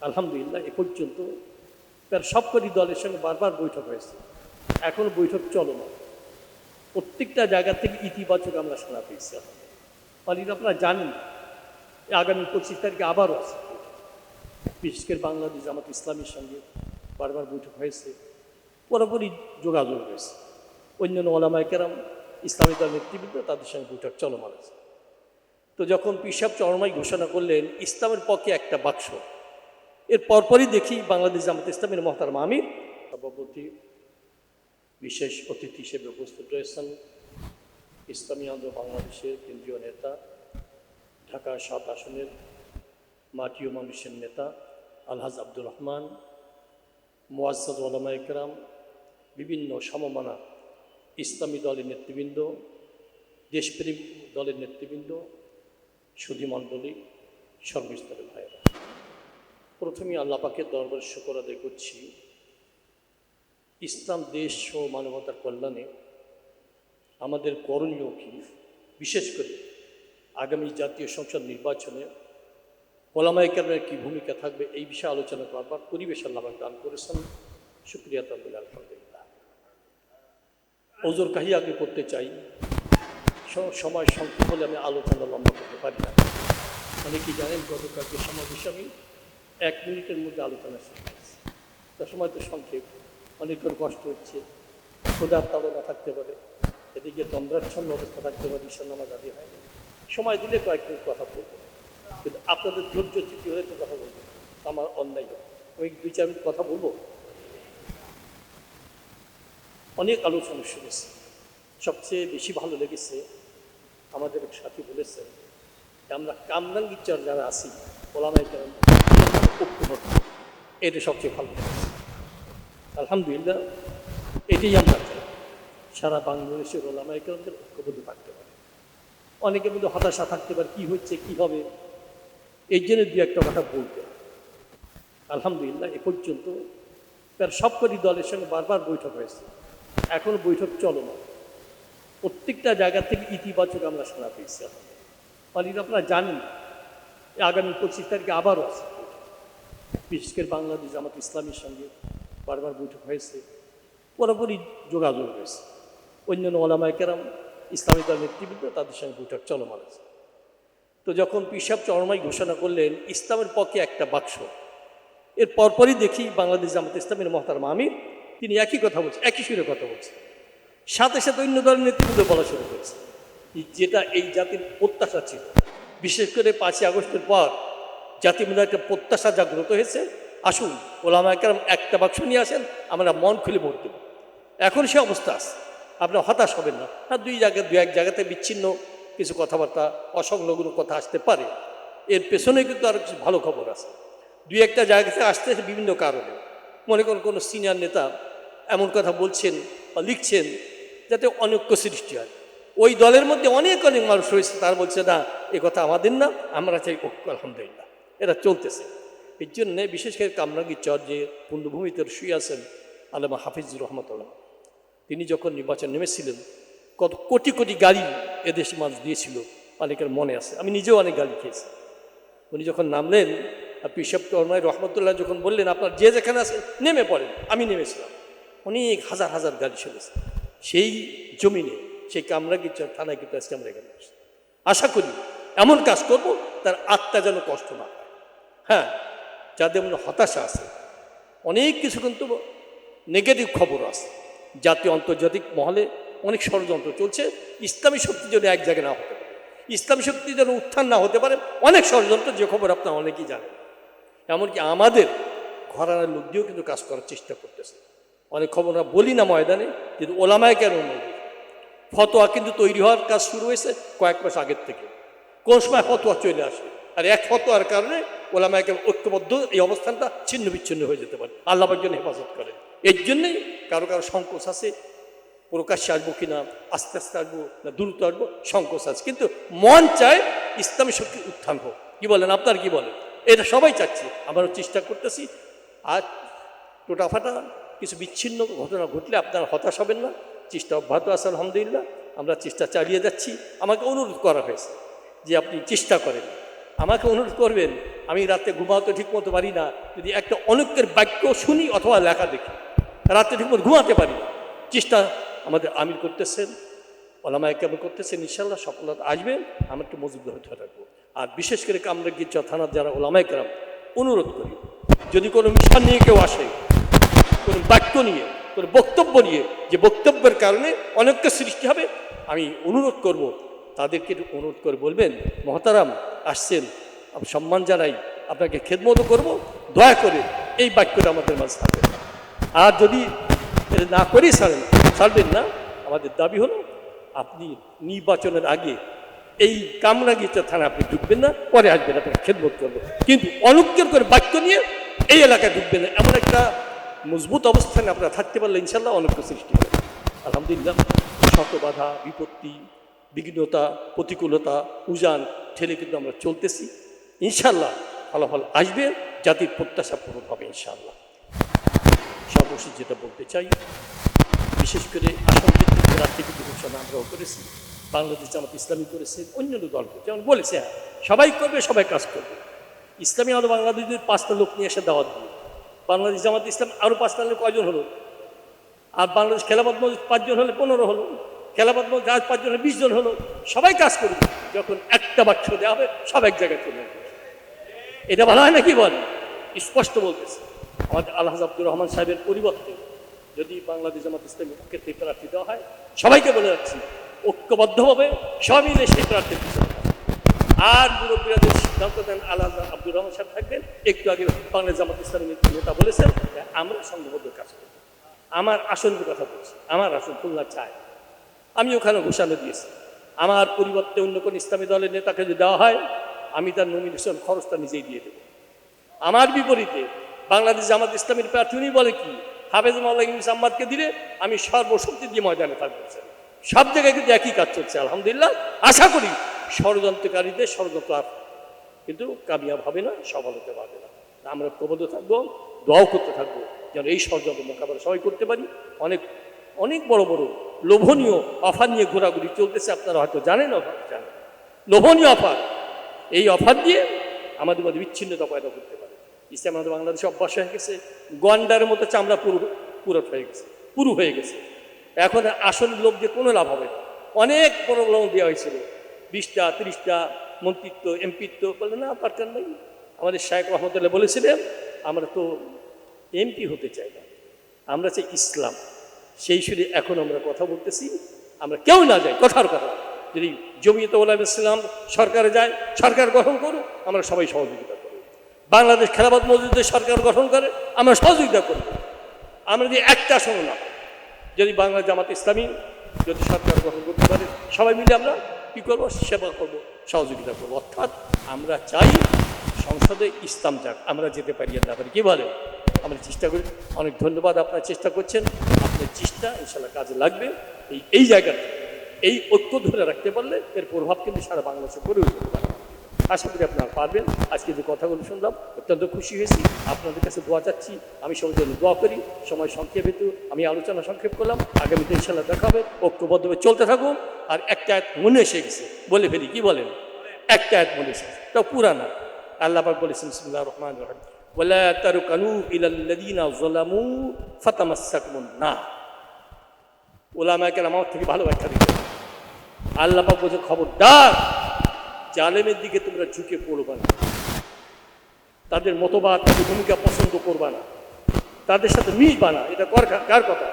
আলহামদুলিল্লাহ, এ পর্যন্ত তার সবকটি দলের সঙ্গে বারবার বৈঠক হয়েছে। এখনও বৈঠক চলমান প্রত্যেকটা জায়গা থেকে ইতিবাচক আমরা শোনা পেয়েছি। অনেক আপনারা জানেন, আগামী পঁচিশ তারিখে আবারও আছে বিশেষ করে বাংলাদেশ জামাত ইসলামের সঙ্গে বারবার বৈঠক হয়েছে। পুরোপুরি যোগাযোগ হয়েছে। অন্যান্য ওলামাইকেরাম ইসলামী দল নেতৃবৃন্দ তাদের সঙ্গে বৈঠক চলমান আছে। তো যখন পিসাব চরমাই ঘোষণা করলেন, ইসলামের পক্ষে একটা বাক্স এর পরপরই দেখি বাংলাদেশ জামাত ইসলামের মহতার আমির। সভাপতি, বিশেষ অতিথি হিসেবে উপস্থিত রয়েছেন ইসলামী আন্দোলন বাংলাদেশের কেন্দ্রীয় নেতা, ঢাকা সাত আসনের মাটি ও মানুষের নেতা, আলহাজ আব্দুর রহমান মোয়াজ্জাদ ওলামা ইকরাম বিভিন্ন সমমানা ইসলামী দলের নেতৃবৃন্দ, দেশপ্রেম দলের নেতৃবৃন্দ সুধীমণ্ডলী সর্বস্তরের ভাইয়েরা। প্রথমে আল্লাহ পাকের দরবার শুকর আদায় করছি। ইসলাম, দেশ ও মানবতার কল্যাণে আমাদের করণীয় কি? বিশেষ করে আগামী জাতীয় সংসদ নির্বাচনে ওলামাইকারের কী ভূমিকা থাকবে এই বিষয়ে আলোচনা করবার পরিবেশ আল্লাহ পাক দান করেছেন। শুক্রিয়া তাবুল আলহামদুলিল্লাহ। ওজোর কাহি আগে করতে চাই। সময় সংক্ষেপ হলে আমি আলোচনা লম্বা করতে পারি না। অনেকেই জানেন গতকালকে সমাবেশে আমি এক মিনিটের মধ্যে আলোচনা করেছি তার সময় তো সংক্ষেপ অনেকের কষ্ট হচ্ছে, ক্ষুধার তাড়না থাকতে পারে, এদিকে তন্দ্রাচ্ছন্ন অবস্থা থাকতে পারে ঈশ্বর নামাজ আদি হয় না। সময় দিলে কয়েক মিনিট কথা বলব কিন্তু আপনাদের ধৈর্য চ্যুতি হলে তো কথা বলব আমার অন্যায় হবে। আমি দুই চার মিনিট কথা বলব অনেক আলোচনা শুনেছি সবচেয়ে বেশি ভালো লেগেছে, আমাদের এক সাথী বলেছেন যে, আমরা কামরাঙ্গিচার যারা আছি ওলামাই কেন ঐক্যবদ্ধ এটা সবচেয়ে ভালো। আলহামদুলিল্লাহ, এটাই আমরা চাই। সারা বাংলাদেশের ওলামাই কেরামদের ঐক্যবদ্ধ থাকতে পারে। অনেকে মধ্যে হতাশা থাকতে পারে, কী হচ্ছে, কী হবে? এই জন্য দু একটা কথা বলতে আলহামদুলিল্লাহ, এ পর্যন্ত তার সবকটি দলের সঙ্গে বারবার বৈঠক হয়েছে। এখনও বৈঠক চলমান। প্রত্যেকটা জায়গা থেকে ইতিবাচক আমরা শোনা পেয়েছি। অনেক আপনারা জানেন, আগামী পঁচিশ তারিখে আবারও আছে। বিশেষ করে বাংলাদেশ জামাত ইসলামের সঙ্গে বারবার বৈঠক হয়েছে পুরোপুরি যোগাযোগ রয়েছে অন্যান্য ওলামাইকেরাম ইসলামী দল নেতৃবৃন্দ তাদের সঙ্গে বৈঠক চলমান আছে। তো যখন পিসাব চরমাই ঘোষণা করলেন, ইসলামের পক্ষে একটা বাক্স, এর পরপরই দেখি বাংলাদেশ জামাত ইসলামের মহতার আমির, তিনি একই কথা বলছেন একই সুরে কথা বলছেন সাথে সাথে অন্য দলের নেতৃত্ব বলা শুরু করেছে। যেটা এই জাতির প্রত্যাশা ছিল। বিশেষ করে পাঁচই আগস্টের পর একটা প্রত্যাশা জাগ্রত হয়েছে। আসুন ওলামায়াম একটা বাক্স নিয়ে আসেন, আমরা মন খুলে ভোট দেব। এখন সে অবস্থা আছে। আপনার হতাশ হবেন না। হ্যাঁ দুই জায়গায় দু এক জায়গাতে বিচ্ছিন্ন কিছু কথাবার্তা, অসংলগ্ন কথা আসতে পারে। এর পেছনে কিন্তু আরও কিছু ভালো খবর আছে। দুই একটা জায়গাতে থেকে আসতেছে বিভিন্ন কারণে। মনে করুন, কোনো সিনিয়র নেতা এমন কথা বলছেন বা লিখছেন যাতে অনৈক্য সৃষ্টি হয়। ওই দলের মধ্যে অনেক অনেক মানুষ রয়েছে, তারা বলছে, না, এ কথা আমাদের না, আমরা চাই ঐক্য, আলহামদুলিল্লাহ। এটা চলতেছে। এর জন্যে বিশেষ করে কামরাঙ্গীর চর যে পুণ্যভূমিতে শুয়ে আছেন আলমা হাফিজুর রহমতুল্লাহ, তিনি যখন নির্বাচন নেমেছিলেন, কত কোটি কোটি গাড়ি এদেশ মানুষ দিয়েছিল, অনেকের মনে আছে। আমি নিজেও অনেক গাড়ি খেয়েছি। উনি যখন নামলেন, আর পিসাব তরমাই রহমতুল্লাহ যখন বললেন, আপনার যে যেখানে আছে, নেমে পড়েন, আমি নেমেছিলাম। অনেক হাজার হাজার গাড়ি চলেছে। সেই জমিনে, সেই কামরাগির থানায় কিন্তু আজকে আমরা এখানে। আশা করি এমন কাজ করব, তার আত্মা যেন কষ্ট না পায়। হ্যাঁ যাদের মনে হতাশা আছে। অনেক কিছু কিন্তু নেগেটিভ খবর আছে। জাতীয় আন্তর্জাতিক মহলে অনেক ষড়যন্ত্র চলছে। ইসলামী শক্তি যেন এক জায়গায় না হতে পারে। ইসলামী শক্তি যেন উত্থান না হতে পারে। অনেক ষড়যন্ত্র যে খবর আপনারা অনেকেই জানেন। এমনকি আমাদের ঘরানার লোক দিয়েও কিন্তু কাজ করার চেষ্টা করতেছে। অনেক খবর আমরা বলি না ময়দানে, কিন্তু ওলামায় কেন নদী ফতোয়া কিন্তু তৈরি হওয়ার কাজ শুরু হয়েছে কয়েক মাস আগের থেকে। কোন সময় ফতোয়া চলে আসে? আর এক ফতোয়ার কারণে ওলামায়কে ঐক্যবদ্ধ এই অবস্থানটা ছিন্ন বিচ্ছিন্ন হয়ে যেতে পারে। আল্লাহর জন্য হেফাজত করে। এর জন্যেই কারও কারও সংকোচ আছে, প্রকাশ্যে আসব কি না, আস্তে আস্তে আসব না, দ্রুত আসব, সংকোচ আছে। কিন্তু মন চায় ইসলামী শক্তি উত্থান হোক। কি বলেন, আপনার কি বলেন? এটা সবাই চাচ্ছে। আমরাও চেষ্টা করতেছি। আর টোটাফাটা কিছু বিচ্ছিন্ন ঘটনা ঘটলে আপনারা হতাশ হবেন না। চেষ্টা অব্যাহত আছে, আলহামদুলিল্লাহ। আমরা চেষ্টা চালিয়ে যাচ্ছি। আমাকে অনুরোধ করা হয়েছে যে আপনি চেষ্টা করেন। আমাকে অনুরোধ করবেন, আমি রাতে ঘুমাতে ঠিক মতো পারি না। যদি একটা অনেকের বাক্য শুনি অথবা লেখা দেখি, রাতে ঠিক মতো ঘুমাতে পারি চেষ্টা আমাদের আমির করতেছেন, ওলামায় কেমন করতেছেন ইনশাল্লাহ সফলতা আসবে। আমরা একটু মজুদ হয়ে থাকব। আর বিশেষ করে কামরা গির্জা থানার যারা ওলামায় কেরাম, অনুরোধ করি, যদি কোনো মিশন নিয়ে কেউ আসে, কোনো বাক্য নিয়ে, কোনো বক্তব্য নিয়ে, যে বক্তব্যের কারণে অনেককে সৃষ্টি হবে, আমি অনুরোধ করব, তাদেরকে অনুরোধ করে বলবেন, মহতারাম আসছেন। সম্মান জানাই। আপনাকে খেদমতো করব। দয়া করে এই বাক্যটা আমাদের মাঝে থাকবে। আর যদি না করেই ছাড়েন, ছাড়বেন না। আমাদের দাবি হলো, আপনি নির্বাচনের আগে এই কামরাগিচা থানা আপনি ঢুকবেন না, পরে আসবেন, আপনাকে খেদমত করব। কিন্তু অনুজ্ঞার করে বাক্য নিয়ে এই এলাকায় ঢুকবেন না। এমন একটা মজবুত অবস্থানে আপনারা থাকতে পারলে ইনশাল্লাহ অনৈক্য সৃষ্টি হবে। আলহামদুলিল্লাহ, শত বাধা, বিপত্তি, বিঘ্নতা, প্রতিকূলতা, উজান ঠেলে কিন্তু আমরা চলতেছি। ইনশাল্লাহ ফলাফল আসবে, জাতির প্রত্যাশা পূরণ হবে ইনশাল্লাহ সর্বশেষ যেটা বলতে চাই, বিশেষ করে আসাম প্রার্থী ঘোষণা আমরাও করেছি, বাংলাদেশ জামাত ইসলামী করেছে, অন্যান্য দল করে। যেমন বলেছে হ্যাঁ সবাই করবে, সবাই কাজ করবে। ইসলামী আলো বাংলাদেশের পাঁচটা লোক নিয়ে এসে দাওয়াত দিল। বাংলাদেশ জামাত ইসলাম আরও পাঁচটা লোক কয়জন হলো? আর বাংলাদেশ খেলাবাদ মসজিদ পাঁচজন হলে পনেরো হলো। খেলাবাদ মসজিদ আজ পাঁচজন হলে বিশ জন হলো, সবাই কাজ করবে। যখন একটা বাক্য দেওয়া হবে, সব এক জায়গায় চলে এটা ভালো হয় নাকি বল? স্পষ্ট বলতেছে। আমাদের আল্লাহ আব্দুর রহমান সাহেবের পরিবর্তে যদি বাংলাদেশ জামাত ইসলামের ক্ষেত্রে প্রার্থী দেওয়া হয়, সবাইকে বলে যাচ্ছি, ঐক্যবদ্ধভাবে সব মিলে সেই প্রার্থীর পিছনে। আর মুরব্বীরাদের সিদ্ধান্ত দেন আল্লাহ আব্দুর রহমান সাহেব থাকবেন, একটু আগে বাংলাদেশ জামাত ইসলামের নেতা বলেছেন আমরা সংঘবদ্ধ কাজ করব। আমার আসনের কথা বলছি, আমার আসন খুলনা চায়। আমি ওখানে ঘোষণা দিয়েছি। আমার পরিবর্তে অন্য কোন ইসলামী দলের নেতাকে যদি দেওয়া হয়, আমি তার নমিনেশন খরচটা নিজেই দিয়ে দেবো। আমার বিপরীতে বাংলাদেশ জামাত ইসলামের প্রার্থী উনি বলে কি, হাফেজ মাল্লা ইংলিশ আহ্মদকে দিলে আমি সর্বশক্তি দিয়ে ময়দানে থাকব। সব জায়গায় কিন্তু একই কাজ চলছে, আলহামদুলিল্লাহ। আশা করি ষড়যন্ত্রকারীদের ষড়যন্ত্র কিন্তু কামিয়াব হবে না, সফল হতে পারবে না। আমরা প্রবদ্ধ থাকব, দোয়াও করতে থাকব, যেন এই ষড়যন্ত্র মোকাবেলা সবাই করতে পারি। অনেক অনেক বড় বড় লোভনীয় অফার নিয়ে ঘোরাঘুরি চলতেছে, আপনারা হয়তো জানেন, অফার জানেন। লোভনীয় অফার। এই অফার দিয়ে আমাদের মধ্যে বিচ্ছিন্নতা পয়দা করতে পারে। ইসলাম আমাদের বাংলাদেশে অভ্যাস হয়ে গেছে গন্ডার মতো চামড়া পুরো পুরো হয়ে গেছে, পুরু হয়ে গেছে। এখন আসল লোক দিয়ে কোনো লাভ হবে না। অনেক প্রবলেম দেওয়া হয়েছিল। বিশটা, তিরিশটা মন্ত্রিত্ব, এমপিত্ব, বলে না দরকার নেই। আমাদের শাহেক রহমতুল্লাহ বলেছিলেন, আমরা তো এমপি হতে চাই না। আমরা চাই ইসলাম। সেই সুরে এখন আমরা কথা বলতেছি। আমরা কেউ না যাই, কথার কথা। যদি জমিয়ত ওলাম ইসলাম সরকারে যায়, সরকার গঠন করুক, আমরা সবাই সহযোগিতা করি বাংলাদেশ খেলাবাদ মসজিদের সরকার গঠন করে, আমরা সহযোগিতা করব। আমরা যদি একটা আসন না যদি বাংলা জামাত ইসলামী যদি সরকার গঠন করতে পারে, সবাই মিলে আমরা কী করব? সেবা করব, সহযোগিতা করব। অর্থাৎ আমরা চাই সংসদে ইসলাম যাক। আমরা যেতে পারি না পারি, কী বলে আমরা চেষ্টা করি। অনেক ধন্যবাদ, আপনারা চেষ্টা করছেন। আপনার চেষ্টা ইনশাল্লাহ কাজে লাগবে। এই এই জায়গাটা, এই ঐক্য ধরে রাখতে পারলে এর প্রভাব কিন্তু সারা বাংলাদেশে করে উঠতে পারে আশা করি আপনারা পারবেন। আজকে যে কথাগুলো শুনলাম, অত্যন্ত খুশি হয়েছি। আপনাদের কাছে দোয়া চাচ্ছি, আমি সবার জন্য দোয়া করি। সময় সংক্ষেপ আমি আলোচনা সংক্ষেপ করলাম। আগামীতে ইনশাল্লাহ দেখা হবে। ঐক্যবদ্ধভাবে চলতে থাকুন। আর একটা এক মনে এসে গেছে। বলে ফেলি, কি বলেন? একটা এক মনে এসেছে তাও পুরানা। আল্লাহ বলেছেন বিসমিল্লাহ রহমান রহিম। ওয়ালা তারকানু ইলাল্লাযিনা যালামু ফাতামাসসাকুমুন নার। ওলামায়ে কেরাম আমার থেকে ভালো ব্যাখ্যা দিতে। আল্লাহ বলছে, খবরদার, জালেমের দিকে তোমরা ঝুঁকে পড়বা না। তাদের মতবাদ, তাদের ভূমিকা পছন্দ করবা না। তাদের সাথে মিশবা না। এটা কার কথা?